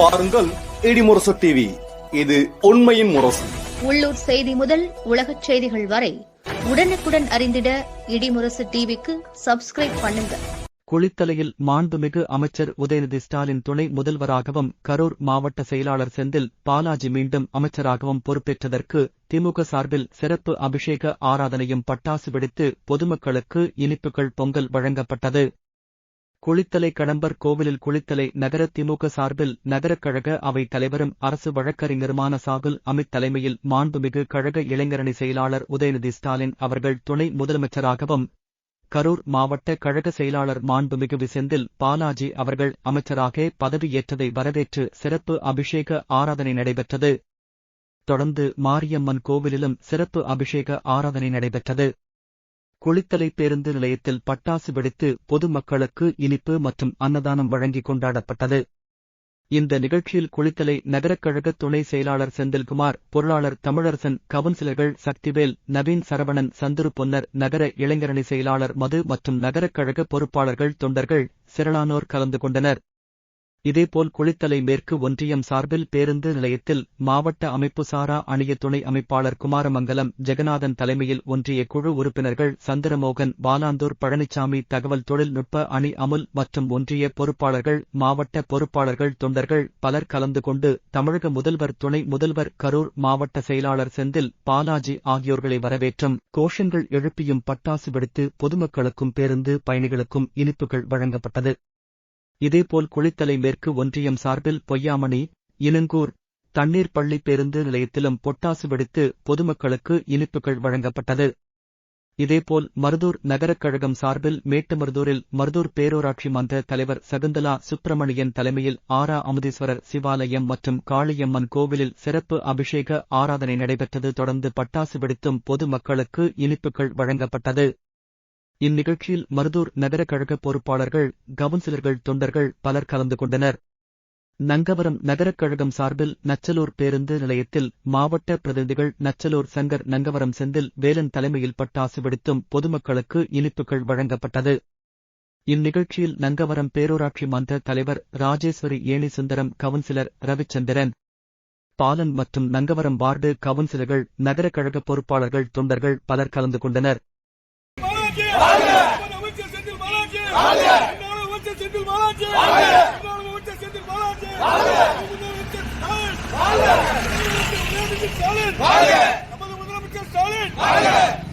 பாருங்கள் இடிமுரசு டிவி இது உண்மையின் முரசு. உள்ளூர் செய்தி முதல் உலகச் செய்திகள் வரை உடனுக்குடன் அறிந்திட இடிமுரசு டிவிக்கு சப்ஸ்கிரைப் பண்ணுங்க. குளித்தலையில் மாண்புமிகு அமைச்சர் உதயநிதி ஸ்டாலின் துணை முதல்வராகவும் கரூர் மாவட்ட செயலாளர் செந்தில் பாலாஜி மீண்டும் அமைச்சராகவும் பொறுப்பேற்றதற்கு திமுக சார்பில் சிறப்பு அபிஷேக ஆராதனையும் பட்டாசு வெடித்து பொதுமக்களுக்கு இனிப்புகள் பொங்கல் வழங்கப்பட்டது. குளித்தலை கடம்பர் கோவிலில் குளித்தலை நகர திமுக சார்பில் நகரக் கழக அவை தலைவரும் அரசு வழக்கறிஞருமான சாகுல் அமித் தலைமையில் மாண்புமிகு கழக இளைஞரணி செயலாளர் உதயநிதி ஸ்டாலின் அவர்கள் துணை முதலமைச்சராகவும் கரூர் மாவட்ட கழக செயலாளர் மாண்புமிகு விசெந்தில் பாலாஜி அவர்கள் அமைச்சராக பதவியேற்றதை வரவேற்று சிறப்பு அபிஷேக ஆராதனை நடைபெற்றது. தொடர்ந்து மாரியம்மன் கோவிலிலும் சிறப்பு அபிஷேக ஆராதனை நடைபெற்றது. குளித்தலை பேருந்து நிலையத்தில் பட்டாசு வெடித்து பொதுமக்களுக்கு இனிப்பு மற்றும் அன்னதானம் வழங்கி கொண்டாடப்பட்டது. இந்த நிகழ்ச்சியில் குளித்தலை நகரக் கழக துணை செயலாளர் செந்தில்குமார் பொருளாளர் தமிழரசன் கவுன்சிலர்கள் சக்திவேல் நவீன் சரவணன் சந்துரு பொன்னர் நகர இளைஞரணி செயலாளர் மது மற்றும் நகரக்கழக பொறுப்பாளர்கள் தொண்டர்கள் சிரளானோர் கலந்து கொண்டனர். இதேபோல் குளித்தலை மேற்கு ஒன்றியம் சார்பில் பேருந்து நிலையத்தில் மாவட்ட அமைப்பு சாரா அணிய துணை அமைப்பாளர் குமாரமங்கலம் ஜெகநாதன் தலைமையில் ஒன்றிய குழு உறுப்பினர்கள் சந்திரமோகன் பாலாந்தூர் பழனிசாமி தகவல் தொழில்நுட்ப அணி அமுல் மற்றும் ஒன்றிய பொறுப்பாளர்கள் மாவட்ட பொறுப்பாளர்கள் தொண்டர்கள் பலர் கலந்து கொண்டு தமிழக முதல்வர் துணை முதல்வர் கரூர் மாவட்ட செயலாளர் செந்தில் பாலாஜி ஆகியோர்களை வரவேற்றும் கோஷங்கள் எழுப்பியும் பட்டாசு வெடித்து பொதுமக்களுக்கும் பேருந்து பயணிகளுக்கும் இனிப்புகள் வழங்கப்பட்டது. இதேபோல் குளித்தலை மேற்கு ஒன்றியம் சார்பில் பொய்யாமணி இனங்கூர் தண்ணீர் பள்ளி பேருந்து நிலையத்திலும் பொட்டாசு வெடித்து பொதுமக்களுக்கு இனிப்புகள் வழங்கப்பட்டது. இதேபோல் மருதூர் நகரக் கழகம் சார்பில் மேட்டுமருதூரில் மருதூர் பேரூராட்சி மன்ற தலைவர் சகுந்தலா சுப்பிரமணியன் தலைமையில் ஆரா அமுதீஸ்வரர் சிவாலயம் மற்றும் காளியம்மன் கோவிலில் சிறப்பு அபிஷேக ஆராதனை நடைபெற்றது. தொடர்ந்து பட்டாசு வெடித்தும் பொதுமக்களுக்கு இனிப்புகள் வழங்கப்பட்டது. இந்நிகழ்ச்சியில் மருதூர் நகர கழக பொறுப்பாளர்கள் கவுன்சிலர்கள் தொண்டர்கள் பலர் கலந்து கொண்டனர். நங்கவரம் நகரக் கழகம் சார்பில் நச்சலூர் பேருந்து நிலையத்தில் மாவட்ட பிரதிநிதிகள் நச்சலூர் சங்கர் நங்கவரம் செந்தில் வேலன் தலைமையில் பட்டாசு வெடித்தும் பொதுமக்களுக்கு இனிப்புகள் வழங்கப்பட்டது. இந்நிகழ்ச்சியில் நங்கவரம் பேரூராட்சி மன்ற தலைவர் ராஜேஸ்வரி ஏணி சுந்தரம் கவுன்சிலர் ரவிச்சந்திரன். பாலன் மற்றும் நங்கவரம் வார்டு கவுன்சிலர்கள் நகர கழக பொறுப்பாளர்கள் தொண்டர்கள் பலர் கலந்து கொண்டனர். பாலாஜி முதலமைச்சர் செந்தில் பாலாஜி அமைச்சர் செந்தில் பாலாஜி அமைச்சர் செந்தில் பாலாஜி முதலமைச்சர் முதலமைச்சர் ஸ்டாலின் நமது முதலமைச்சர் ஸ்டாலின்